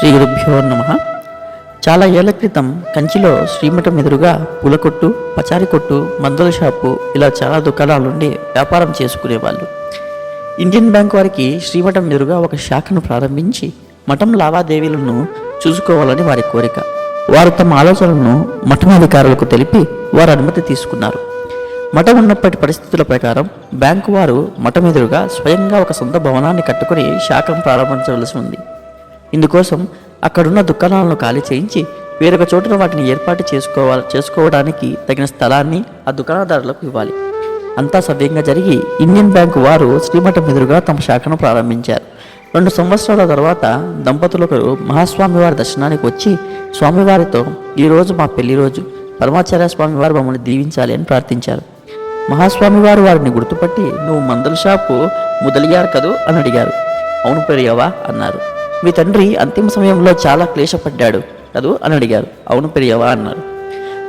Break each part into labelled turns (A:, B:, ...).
A: శ్రీ గురుభ్యో నమ. చాలా ఏళ్ళ క్రితం కంచిలో శ్రీమఠం ఎదురుగా పూల కొట్టు పచారి కొట్టు మందుల షాపు ఇలా చాలా దుకాణాలుండి వ్యాపారం చేసుకునేవాళ్ళు. ఇండియన్ బ్యాంక్ వారికి శ్రీమఠం ఎదురుగా ఒక శాఖను ప్రారంభించి మఠం లావాదేవీలను చూసుకోవాలని వారి కోరిక. వారు తమ ఆలోచనలను మఠం అధికారులకు తెలిపి వారు అనుమతి తీసుకున్నారు. మఠం ఉన్నప్పటి పరిస్థితుల ప్రకారం బ్యాంకు వారు మఠం ఎదురుగా స్వయంగా ఒక సొంత భవనాన్ని కట్టుకుని శాఖను ప్రారంభించవలసి ఉంది. ఇందుకోసం అక్కడున్న దుకాణాలను ఖాళీ చేయించి వేరొక చోటున వాటిని ఏర్పాటు చేసుకోవాలి చేసుకోవడానికి తగిన స్థలాన్ని ఆ దుకాణదారులకు ఇవ్వాలి. అంతా సవ్యంగా జరిగి ఇండియన్ బ్యాంకు వారు శ్రీమఠం ఎదురుగా తమ శాఖను ప్రారంభించారు. రెండు సంవత్సరాల తర్వాత దంపతులు ఒకరు దర్శనానికి వచ్చి స్వామివారితో ఈరోజు మా పెళ్ళి రోజు పరమాచార్య స్వామివారు మమ్మల్ని దీవించాలి అని ప్రార్థించారు. మహాస్వామివారు వారిని గుర్తుపట్టి నువ్వు మందుల షాపు ముదలియారు కదూ? అని అడిగారు. అవును పెరియవా? అన్నారు. మీ తండ్రి అంతిమ సమయంలో చాలా క్లేశపడ్డాడు. కదూ అని అడిగారు. అవును పెరియవా? అన్నారు.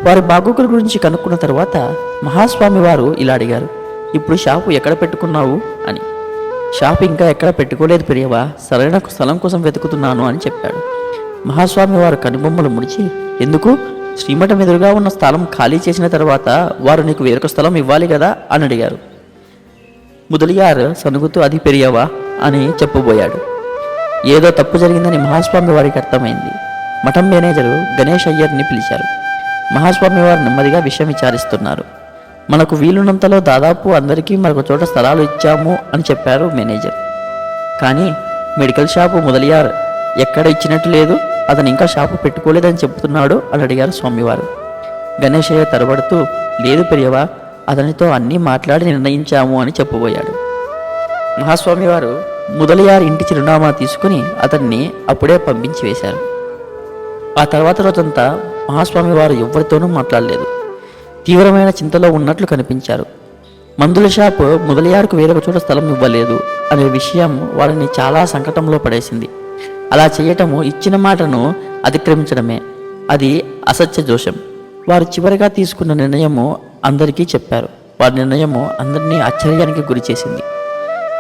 A: వారి బాగోగుల గురించి కనుక్కున్న తర్వాత మహాస్వామి వారు ఇలా అడిగారు. ఇప్పుడు షాపు ఎక్కడ పెట్టుకున్నావు? అని. షాపు ఇంకా ఎక్కడ పెట్టుకోలేదు పెరియవా? సరైన స్థలం కోసం వెతుకుతున్నాను అని చెప్పాడు. మహాస్వామి వారు కనుబొమ్మలు ముడిచి ఎందుకు? శ్రీమఠం ఎదురుగా ఉన్న స్థలం ఖాళీ చేసిన తర్వాత వారు నీకు వేరొక స్థలం ఇవ్వాలి కదా? అని అడిగారు. ముదలియార్ సనుగుతూ అది పెరియవా? అని చెప్పబోయాడు. ఏదో తప్పు జరిగిందని మహాస్వామి వారికి అర్థమైంది. మఠం మేనేజరు గణేష్ అయ్యర్ని పిలిచారు. మహాస్వామి వారు నెమ్మదిగా విషయం విచారిస్తున్నారు. మనకు వీలున్నంతలో దాదాపు అందరికీ మరొక చోట స్థలాలు ఇచ్చాము అని చెప్పారు మేనేజర్. కానీ మెడికల్ షాపు మొదలియార్ ఎక్కడ ఇచ్చినట్టు లేదు అతను ఇంకా షాపు పెట్టుకోలేదని చెబుతున్నాడు అని అడిగారు స్వామివారు. గణేశయ్య తరబడుతూ లేదు పెరియవా అతనితో అన్నీ మాట్లాడి నిర్ణయించాము అని చెప్పబోయాడు. మహాస్వామి వారు ముదలియార్ ఇంటి చిరునామా తీసుకుని అతన్ని అప్పుడే పంపించి వేశారు. ఆ తర్వాత రోజంతా మహాస్వామి వారు ఎవరితోనూ మాట్లాడలేదు. తీవ్రమైన చింతలో ఉన్నట్లు కనిపించారు. మందుల షాప్ ముదలియార్కు వేరొక చోట స్థలం ఇవ్వలేదు అనే విషయం వారిని చాలా సంకటంలో పడేసింది. అలా చేయటము ఇచ్చిన మాటను అతిక్రమించడమే. అది అసత్య దోషం. వారు చివరిగా తీసుకున్న నిర్ణయము అందరికీ చెప్పారు. వారి నిర్ణయము అందరినీ ఆశ్చర్యానికి గురిచేసింది.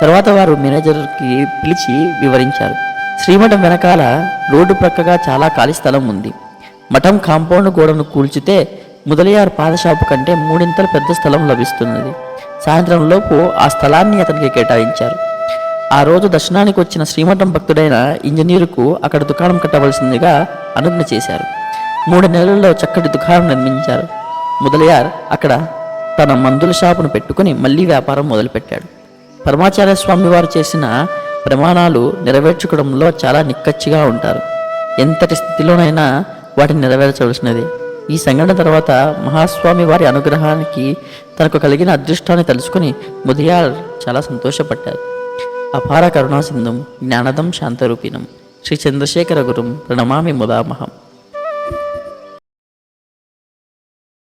A: తర్వాత వారు మేనేజర్కి పిలిచి వివరించారు. శ్రీమఠం వెనకాల రోడ్డు ప్రక్కగా చాలా ఖాళీ స్థలం ఉంది. మఠం కాంపౌండ్ గోడను కూల్చితే ముదలియార్ పాదషాపు కంటే మూడింతలు పెద్ద స్థలం లభిస్తున్నది. సాయంత్రం లోపు ఆ స్థలాన్ని అతనికి కేటాయించారు. ఆ రోజు దర్శనానికి వచ్చిన శ్రీమఠం భక్తుడైన ఇంజనీరుకు అక్కడ దుకాణం కట్టవలసిందిగా అనుజ్ఞ చేశారు. మూడు నెలల్లో చక్కటి దుకాణం నిర్మించారు. ముదలియార్ అక్కడ తన మందుల షాపును పెట్టుకుని మళ్ళీ వ్యాపారం మొదలుపెట్టాడు. పరమాచార్య స్వామి వారు చేసిన ప్రమాణాలు నెరవేర్చుకోవడంలో చాలా నిక్కచ్చిగా ఉంటారు. ఎంతటి స్థితిలోనైనా వాటిని నెరవేర్చవలసినది. ఈ సంఘటన తర్వాత మహాస్వామి వారి అనుగ్రహానికి తనకు కలిగిన అదృష్టాన్ని తెలుసుకుని ముదియార్ చాలా సంతోషపడ్డారు. అపార కరుణాసింధం జ్ఞానదం శాంతరూపిణం శ్రీ చంద్రశేఖర గురుం ప్రణమామి ముదామహం.